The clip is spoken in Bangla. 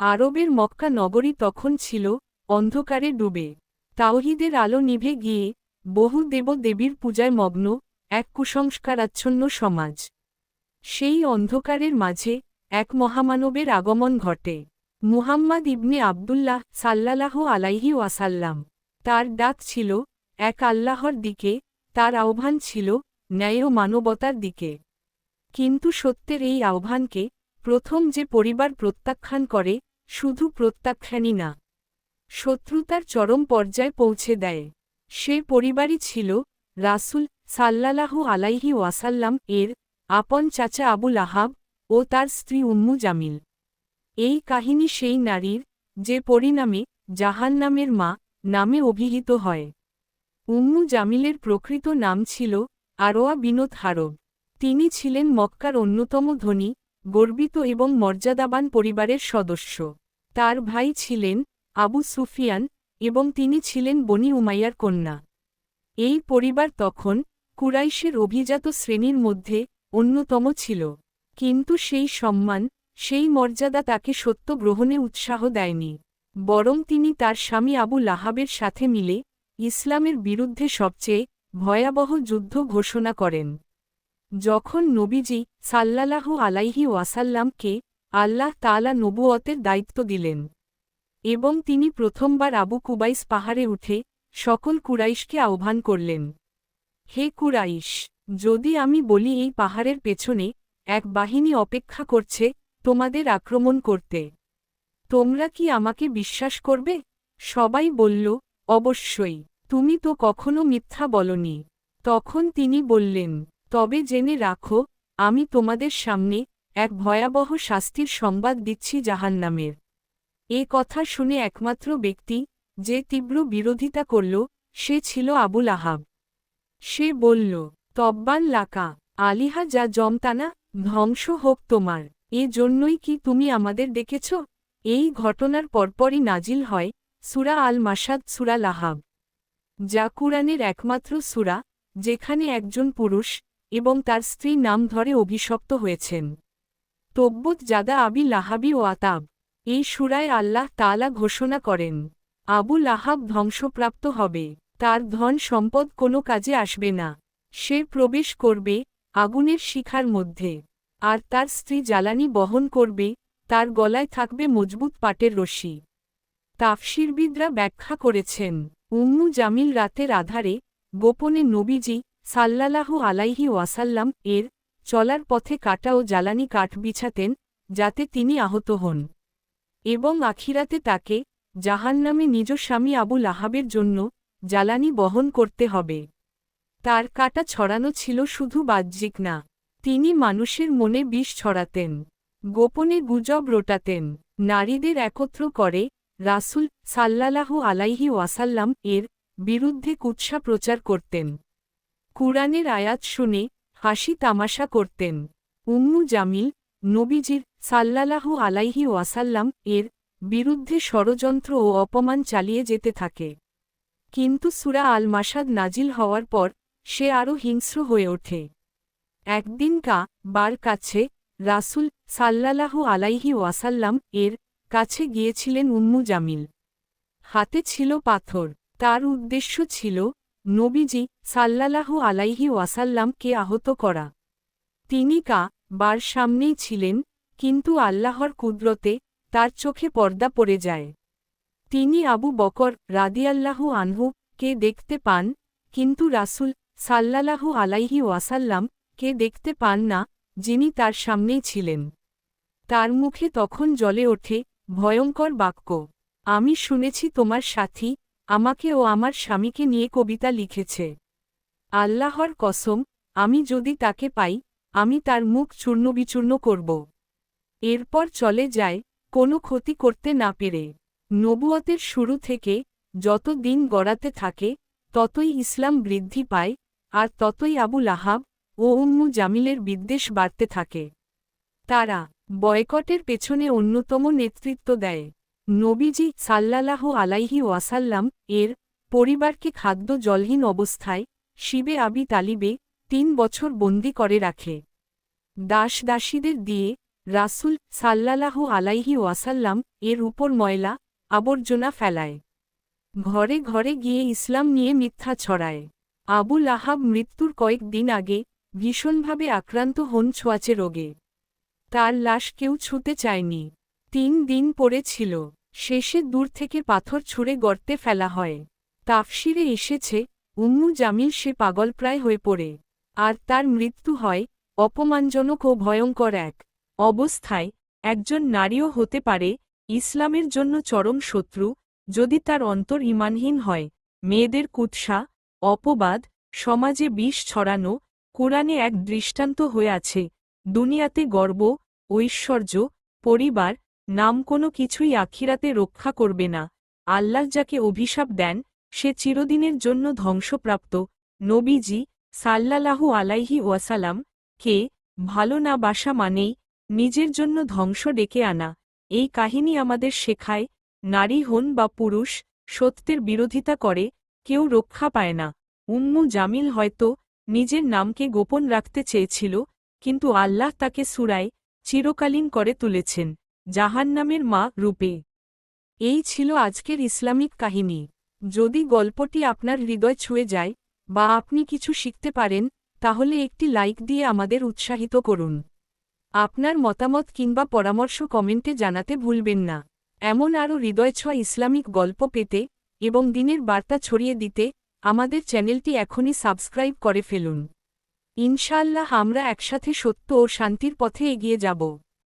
আরবের মক্কা নগরী তখন ছিল অন্ধকারে ডুবে। তাওহিদের আলো নিভে গিয়ে বহু দেবদেবীর পূজায় মগ্ন এক কুসংস্কারাচ্ছন্ন সমাজ। সেই অন্ধকারের মাঝে এক মহামানবের আগমন ঘটে। মুহাম্মদ ইবনে আবদুল্লাহ সাল্লালাহু আলাইহি ওয়াসাল্লাম। তার ডাক ছিল এক আল্লাহর দিকে, তার আহ্বান ছিল ন্যায় ও মানবতার দিকে। কিন্তু সত্যের এই আহ্বানকে প্রথম যে পরিবার প্রত্যাখ্যান করে শুধু প্রত্যাখ্যানই না, শত্রুতার চরম পর্যায়ে পৌঁছে দেয়। সে পরিবারই ছিল রাসুল সাল্লালাহু আলাইহি ওয়াসাল্লাম এর আপন চাচা আবুল আহাব ও তার স্ত্রী উম্মু জামিল। এই কাহিনী সেই নারীর যে পরিণামে জাহান্নামের মা নামে অভিহিত হয়। উম্মু জামিলের প্রকৃত নাম ছিল আরোয়া বিনোদ হারব তিনি ছিলেন মক্কার অন্যতম ধনী গর্বিত এবং মর্যাদাবান পরিবারের সদস্য। তার ভাই ছিলেন আবু সুফিয়ান এবং তিনি ছিলেন বনি উমাইয়ার কন্যা। এই পরিবার তখন কুরাইশের অভিজাত শ্রেণির মধ্যে অন্যতম ছিল। কিন্তু সেই সম্মান, সেই মর্যাদা তাকে সত্য গ্রহণে উৎসাহ দেয়নি। বরং তিনি তার স্বামী আবু লাহাবের সাথে মিলে ইসলামের বিরুদ্ধে সবচেয়ে ভয়াবহ যুদ্ধ ঘোষণা করেন। যখন নবীজি সাল্লালাহু আলাইহি ওয়াসাল্লামকে আল্লাহ তালা নবুয়তের দায়িত্ব দিলেন এবং তিনি প্রথমবার আবু কুবাইস পাহাড়ে উঠে সকল কুরাইশকে আহ্বান করলেন, হে কুরাইশ, যদি আমি বলি এই পাহাড়ের পেছনে এক বাহিনী অপেক্ষা করছে তোমাদের আক্রমণ করতে, তোমরা কি আমাকে বিশ্বাস করবে? সবাই বলল, অবশ্যই, তুমি তো কখনো মিথ্যা বলনি। তখন তিনি বললেন তবে জেনে রাখো, আমি তোমাদের সামনে এক ভয়াবহ শাস্তির সংবাদ দিচ্ছি জাহান্নামের। এ কথা শুনে একমাত্র ব্যক্তি যে তীব্র বিরোধিতা করল, সে ছিল আবুল আহাব সে বলল তব্বান লাকা, আলিহা যা জমতানা, ধ্বংস হোক তোমার। এ জন্যই কি তুমি আমাদের ডেকেছ? এই ঘটনার পরপরই নাজিল হয় সুরা আল মাসাদ সুরা লাহাব। যা কুরআনের একমাত্র সুরা, যেখানে একজন পুরুষ এবং তার স্ত্রী নাম ধরে অভিশপ্ত হয়েছেন। তব্বত জাদা আবি লাহাবি ও আতাব, এই সুরায় আল্লাহ তালা ঘোষণা করেন, আবু লাহাব ধ্বংসপ্রাপ্ত হবে, তার ধন সম্পদ কোনো কাজে আসবে না, সে প্রবেশ করবে আগুনের শিখার মধ্যে, আর তার স্ত্রী জ্বালানি বহন করবে, তার গলায় থাকবে মজবুত পাটের রশি। তাফসিরবিদরা ব্যাখ্যা করেছেন, উম্মু জামিল রাতের আধারে গোপনে নবীজি সাল্লালাহু আলাইহি ওয়াসাল্লাম এর চলার পথে কাটা ও জ্বালানি কাঠ বিছাতেন, যাতে তিনি আহত হন। এবং আখিরাতে তাকে জাহান্নামে নিজ স্বামী আবুল আহাবের জন্য জ্বালানি বহন করতে হবে। তার কাটা ছড়ানো ছিল শুধু বাহ্যিক না, তিনি মানুষের মনে বিষ ছড়াতেন, গোপনে গুজব রোটাতেন, নারীদের একত্র করে রাসুল সাল্লালাহু আলাইহি ওয়াসাল্লাম এর বিরুদ্ধে কুৎসা প্রচার করতেন। কুরআনের আয়াত শুনে হাসি তামাশা করতেন। উম্মু জামিল নবীজির সাল্লালাহু আলাইহি ওয়াসাল্লাম এর বিরুদ্ধে ষড়যন্ত্র ও অপমান চালিয়ে যেতে থাকে। কিন্তু সুরা আল মাসাদ নাজিল হওয়ার পর সে আরও হিংস্র হয়ে ওঠে। একদিন কা বার কাছে রাসুল সাল্লালাহু আলাইহি ওয়াসাল্লাম এর কাছে গিয়েছিলেন উম্মু জামিল। হাতে ছিল পাথর। তার উদ্দেশ্য ছিল নবীজি সাল্লালাহু আলাইহি ওয়াসাল্লামকে আহত করা। তিনি কা বার সামনেই ছিলেন, কিন্তু আল্লাহর কুদরতে তার চোখে পর্দা পড়ে যায়। তিনি আবু বকর রাদিয়াল্লাহু আনহু কে দেখতে পান, কিন্তু রাসুল সাল্লালাহু আলাইহি ওয়াসাল্লাম কে দেখতে পান না, যিনি তার সামনেই ছিলেন। তার মুখে তখন জলে ওঠে ভয়ঙ্কর বাক্য, আমি শুনেছি তোমার সাথী আমাকে ও আমার স্বামীকে নিয়ে কবিতা লিখেছে। আল্লাহর কসম, আমি যদি তাকে পাই, আমি তার মুখ চূর্ণবিচূর্ণ করব। এরপর চলে যায়, কোনো ক্ষতি করতে না পেরে। নবুয়তের শুরু থেকে, যত দিন গড়াতে থাকে, ততই ইসলাম বৃদ্ধি পায়, আর ততই আবু আহাব ও উম্মু জামিলের বিদ্বেষ বাড়তে থাকে। তারা বয়কটের পেছনে অন্যতম নেতৃত্ব দেয়। নবীজি সাল্লালাহ আলাইহি ওয়াসাল্লাম এর পরিবারকে খাদ্য জলহীন অবস্থায় শিবে আবি তালিবে তিন বছর বন্দি করে রাখে। দাস দাসীদের দিয়ে রাসুল সাল্লালাহু আলাইহি ওয়াসাল্লাম এর উপর ময়লা, আবর্জনা ফেলায়। ঘরে ঘরে গিয়ে ইসলাম নিয়ে মিথ্যা ছড়ায়। আবুল আহাব মৃত্যুর কয়েক দিন আগে ভীষণভাবে আক্রান্ত হন ছোঁয়াচে রোগে। তার লাশ কেউ ছুতে চায়নি। তিন দিন পরে ছিল শেষে দূর থেকে পাথর ছুঁড়ে গর্তে ফেলা হয়। তাফসিরে এসেছে, উম্মু জামিল সে পাগলপ্রায় হয়ে পড়ে, আর তার মৃত্যু হয়, অপমানজনক ও ভয়ঙ্কর এক অবস্থায়, একজন নারীও হতে পারে, ইসলামের জন্য চরম শত্রু, যদি তার অন্তর ইমানহীন হয়, মেয়েদের কুৎসা, অপবাদ, সমাজে বিষ ছড়ানো, কোরআনে এক দৃষ্টান্ত হয়ে আছে, দুনিয়াতে গর্ব, ঐশ্বর্য, পরিবার নাম কোনো কিছুই আখিরাতে রক্ষা করবে না। আল্লাহ যাকে অভিশাপ দেন, সে চিরদিনের জন্য ধ্বংসপ্রাপ্ত। নবীজি সাল্লালাহু আলাইহি ওয়াসালাম কে, ভালো না বাসা মানেই নিজের জন্য ধ্বংস ডেকে আনা। এই কাহিনী আমাদের শেখায়, নারী হন বা পুরুষ, সত্যের বিরোধিতা করে, কেউ রক্ষা পায় না। উম্মু জামিল হয়তো নিজের নামকে গোপন রাখতে চেয়েছিল, কিন্তু আল্লাহ তাকে সুরায় চিরকালীন করে তুলেছেন। জাহান্নামের মা রূপে। এই ছিল আজকের ইসলামিক কাহিনী। যদি গল্পটি আপনার হৃদয় ছুঁয়ে যায় বা আপনি কিছু শিখতে পারেন, তাহলে একটি লাইক দিয়ে আমাদের উৎসাহিত করুন। আপনার মতামত কিংবা পরামর্শ কমেন্টে জানাতে ভুলবেন না। এমন আরও হৃদয়ছোঁয়া ইসলামিক গল্প পেতে এবং দিনের বার্তা ছড়িয়ে দিতে আমাদের চ্যানেলটি এখনই সাবস্ক্রাইব করে ফেলুন। ইনশাআল্লাহ আমরা একসাথে সত্য ও শান্তির পথে এগিয়ে যাব।